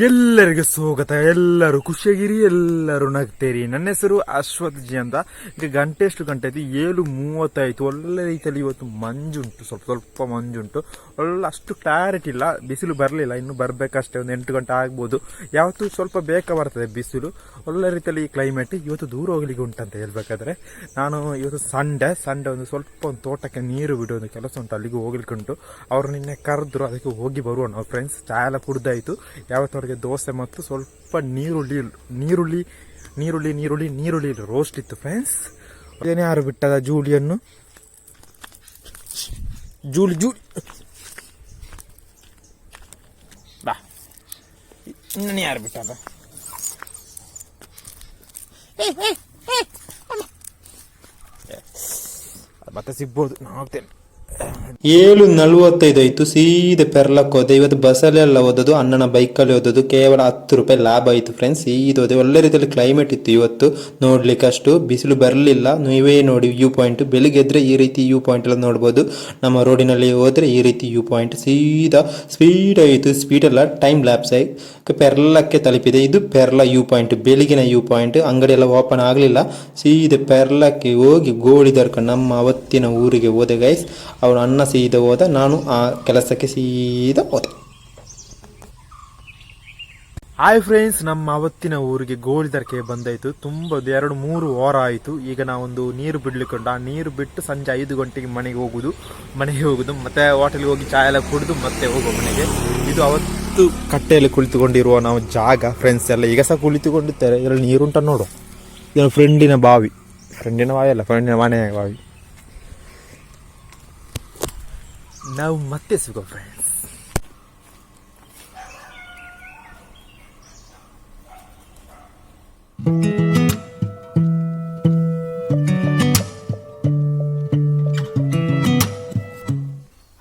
ಎಲ್ಲರಿಗೂ ಸ್ವಾಗತ. ಎಲ್ಲರೂ ಖುಷಿಯಾಗಿರಿ, ಎಲ್ಲರೂ ನಗ್ತೇರಿ. ನನ್ನ ಹೆಸರು ಅಶ್ವಥ್ ಜಿ ಅಂತ. ಈಗ ಗಂಟೆ ಎಷ್ಟು ಗಂಟೆ ಆಯ್ತು. ಏಳು ಮೂವತ್ತಾಯ್ತು. ಒಳ್ಳೆ ರೀತಿಯಲ್ಲಿ ಇವತ್ತು ಮಂಜುಂಟು. ಸ್ವಲ್ಪ ಸ್ವಲ್ಪ ಮಂಜುಂಟು. ಒಳ್ಳೆ ಅಷ್ಟು ಕ್ಲಾರಿಟಿ ಇಲ್ಲ. ಬಿಸಿಲು ಬರಲಿಲ್ಲ. ಇನ್ನು ಬರಬೇಕಷ್ಟೇ. ಒಂದು ಎಂಟು ಗಂಟೆ ಆಗ್ಬೋದು. ಯಾವತ್ತೂ ಸ್ವಲ್ಪ ಬೇಗ ಬರ್ತದೆ ಬಿಸಿಲು. ಒಳ್ಳೆ ರೀತಿಯಲ್ಲಿ ಈ ಕ್ಲೈಮೇಟ್ ಇವತ್ತು ದೂರ ಹೋಗ್ಲಿಕ್ಕೆ ಉಂಟಂತ ಹೇಳ್ಬೇಕಾದ್ರೆ. ನಾನು ಇವತ್ತು ಸಂಡೆ ಸಂಡೆ ಒಂದು ಸ್ವಲ್ಪ ಒಂದು ತೋಟಕ್ಕೆ ನೀರು ಬಿಡೋದು ಕೆಲಸ ಉಂಟು. ಅಲ್ಲಿಗೆ ಹೋಗ್ಲಿಕ್ಕೆ ಉಂಟು. ಅವರು ನಿನ್ನೆ ಕರೆದ್ರು, ಅದಕ್ಕೆ ಹೋಗಿ ಬರುವ ಫ್ರೆಂಡ್ಸ್ ಚಾ ಎಲ್ಲ ಕುಡ್ದಾಯ್ತು. ದೋಸೆ ಮತ್ತು ಸ್ವಲ್ಪ ನೀರುಳ್ಳಿ ನೀರುಳ್ಳಿ ನೀರುಳ್ಳಿ ನೀರುಳ್ಳಿ ನೀರುಳ್ಳಿ ರೋಸ್ಟ್ ಇತ್ತು ಫ್ರೆಂಡ್ಸ್ ಅದೇನೇ ಯಾರು ಬಿಟ್ಟದ ಜೂಲಿಯನ್ನು. ಜೂಳಿ ಜೂಳಿ ಬಾ. ಇನ್ನೇ ಯಾರು ಬಿಟ್ಟದ? ಮತ್ತೆ ಸಿಗ್ಬೋದು. ನಾನು ಹೋಗ್ತೇನೆ. ಏಳು ನಲವತ್ತೈದು ಆಯ್ತು. ಸೀದೆ ಪೆರ್ಲಕ್ ಹೋದೆ. ಇವತ್ತು ಬಸ್ಸಲ್ಲೆಲ್ಲ ಓದೋದು ಅಣ್ಣನ ಬೈಕಲ್ಲಿ ಓದೋದು ಕೇವಲ ಹತ್ತು ರೂಪಾಯಿ ಲಾಭ ಆಯ್ತು ಫ್ರೆಂಡ್ಸ್ ಇದು ಹೋದೆ. ಒಳ್ಳೆ ರೀತಿಯಲ್ಲಿ ಕ್ಲೈಮೇಟ್ ಇತ್ತು ಇವತ್ತು. ನೋಡ್ಲಿಕ್ಕೆ ಅಷ್ಟು. ಬಿಸಿಲು ಬರಲಿಲ್ಲ. ನೀವೇ ನೋಡಿ ವ್ಯೂ ಪಾಯಿಂಟ್ ಬೆಳಿಗ್ಗೆ ಎದ್ರೆ ಈ ರೀತಿ ವ್ಯೂ ಪಾಯಿಂಟ್ ಎಲ್ಲ ನೋಡ್ಬೋದು. ನಮ್ಮ ರೋಡಿನಲ್ಲಿ ಹೋದ್ರೆ ಈ ರೀತಿ ವ್ಯೂ ಪಾಯಿಂಟ್ ಸೀದಾ ಸ್ಪೀಡ್ ಆಯಿತು. ಸ್ಪೀಡ್ ಎಲ್ಲ ಟೈಮ್ ಲ್ಯಾಪ್ಸ್ ಆಗಿ ಪೆರ್ಲಕ್ಕೆ ತಲುಪಿದೆ. ಇದು ಪೆರ್ಲ ವ್ಯೂ ಪಾಯಿಂಟ್ ಬೆಳಗಿನ ವ್ಯೂ ಪಾಯಿಂಟ್ ಅಂಗಡಿ ಎಲ್ಲ ಓಪನ್ ಆಗಲಿಲ್ಲ. ಸೀದೆ ಪೆರ್ಲಕ್ಕೆ ಹೋಗಿ ಗೋಳಿ ದರ್ಕ ನಮ್ಮ ಅವತ್ತಿನ ಊರಿಗೆ ಹೋದೆ ಗೈಸ್ ಅವ್ರ ಅಣ್ಣ ಸೀದಾ ಹೋದ, ನಾನು ಆ ಕೆಲಸಕ್ಕೆ ಸೀದಾ ಹೋದೆ. ಹಾಯ್ ಫ್ರೆಂಡ್ಸ್ ನಮ್ಮ ಅವತ್ತಿನ ಊರಿಗೆ ಗೋಳಿದರ್ಕೆ ಬಂದಾಯ್ತು. ತುಂಬ ಎರಡು ಮೂರು ವಾರ ಆಯಿತು. ಈಗ ನಾವೊಂದು ನೀರು ಬಿಡ್ಲಿಕ್ಕೊಂಡು. ಆ ನೀರು ಬಿಟ್ಟು ಸಂಜೆ ಐದು ಗಂಟೆಗೆ ಮನೆಗೆ ಹೋಗುದು. ಮನೆಗೆ ಹೋಗುದು. ಮತ್ತೆ ಹೋಟೆಲ್ಗೆ ಹೋಗಿ ಚಾಯ್ ಎಲ್ಲ ಕುಡಿದು ಮತ್ತೆ ಹೋಗೋ ಮನೆಗೆ. ಇದು ಅವತ್ತು ಕಟ್ಟೆಯಲ್ಲಿ ಕುಳಿತುಕೊಂಡಿರುವ ನಾವು ಜಾಗ ಫ್ರೆಂಡ್ಸ್ ಎಲ್ಲ ಈಗ ಸಹ ಕುಳಿತುಕೊಂಡಿದ್ದಾರೆ ಇದರಲ್ಲಿ ನೀರುಂಟ ನೋಡು ಇದನ್ನು ಫ್ರೆಂಡಿನ ಬಾವಿ. ಫ್ರೆಂಡಿನ ಬಾವಿ ಅಲ್ಲ ಫ್ರೆಂಡಿನ ಮನೆಯ ಬಾವಿ. ನಾವು ಮತ್ತೆ ಸಿಗೋ ಫ್ರೆಂಡ್ಸ್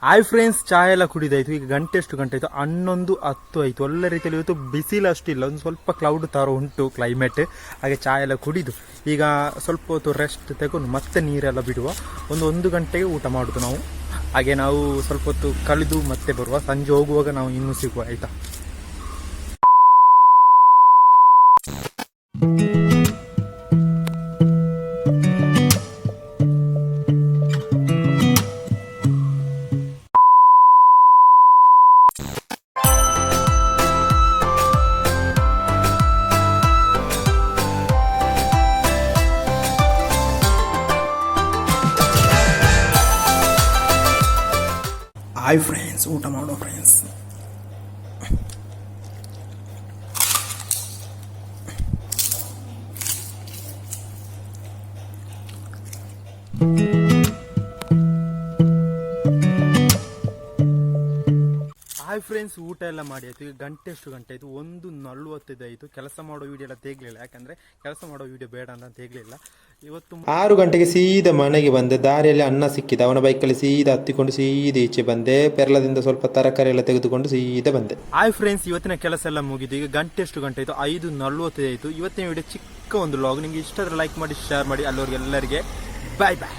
ಹಾಯ್ ಫ್ರೆಂಡ್ಸ್, ಚಾ ಎಲ್ಲ ಕುಡಿದಾಯ್ತು. ಈಗ ಗಂಟೆ ಎಷ್ಟು ಗಂಟೆ ಆಯ್ತು. ಹನ್ನೊಂದು ಹತ್ತು ಆಯ್ತು. ಒಳ್ಳೆ ರೀತಿಯಲ್ಲಿ ಇವತ್ತು ಬಿಸಿಲು ಅಷ್ಟಿಲ್ಲ ಒಂದು ಸ್ವಲ್ಪ ಕ್ಲೌಡ್ ಥರ ಉಂಟು ಕ್ಲೈಮೇಟ್ ಹಾಗೆ ಚಾ ಎಲ್ಲ ಕುಡಿದು, ಈಗ ಸ್ವಲ್ಪ ಹೊತ್ತು ರೆಸ್ಟ್ ತಗೊಂಡು ಮತ್ತೆ ನೀರೆಲ್ಲ ಬಿಡುವ. ಒಂದು ಒಂದು ಗಂಟೆಗೆ ಊಟ ಮಾಡುದು ನಾವು. ಹಾಗೆ ನಾವು ಸ್ವಲ್ಪ ಹೊತ್ತು ಕಳೆದು ಮತ್ತೆ ಬರುವ. ಸಂಜೆ ಹೋಗುವಾಗ ನಾವು ಇನ್ನೂ ಸಿಗುವ, ಆಯ್ತಾ? ಹಾಯ್ ಫ್ರೆಂಡ್ಸ್ ಊಟ ಮಾಡೋ ಫ್ರೆಂಡ್ಸ್ ಹಾಯ್ ಫ್ರೆಂಡ್ಸ್ ಊಟ ಎಲ್ಲ ಮಾಡಿ ಆಯ್ತು. ಈಗ ಗಂಟೆ ಎಷ್ಟು ಗಂಟೆ ಆಯಿತು. ಒಂದು ನಲ್ವತ್ತೈದು ಆಯಿತು. ಕೆಲಸ ಮಾಡೋ ವಿಡಿಯೋ ಎಲ್ಲ ತೆಗ್ಲಿಲ್ಲ. ಯಾಕಂದ್ರೆ ಕೆಲಸ ಮಾಡೋ ವಿಡಿಯೋ ಬೇಡ ಅಂತ ತೆಗ್ಲಿಲ್ಲ. ಇವತ್ತು ಆರು ಗಂಟೆಗೆ ಸೀದಾ ಮನೆಗೆ ಬಂದೆ. ದಾರಿಯಲ್ಲಿ ಅನ್ನ ಸಿಕ್ಕಿದೆ ಅವನ ಬೈಕಲ್ಲಿ ಸೀದಾ ಹತ್ತಿಕೊಂಡು ಸೀದಾ ಈಚೆ ಬಂದೆ. ಪೆರ್ಲದಿಂದ ಸ್ವಲ್ಪ ತರಕಾರಿ ಎಲ್ಲ ತೆಗೆದುಕೊಂಡು ಸೀದಾ ಬಂದೆ. ಹಾಯ್ ಫ್ರೆಂಡ್ಸ್ ಇವತ್ತಿನ ಕೆಲಸ ಎಲ್ಲ ಮುಗಿದು ಈಗ ಗಂಟೆ ಎಷ್ಟು ಗಂಟೆ ಆಯಿತು. ಐದು ನಲ್ವತ್ತೈದು ಆಯಿತು. ಇವತ್ತಿನ ವಿಡಿಯೋ ಚಿಕ್ಕ ಒಂದು ಲಾಗ್ ನಿಮಗೆ ಇಷ್ಟ ಲೈಕ್ ಮಾಡಿ ಶೇರ್ ಮಾಡಿ. ಅಲ್ಲವ್ರಿಗೆ ಎಲ್ಲರಿಗೆ ಬಾಯ್ ಬಾಯ್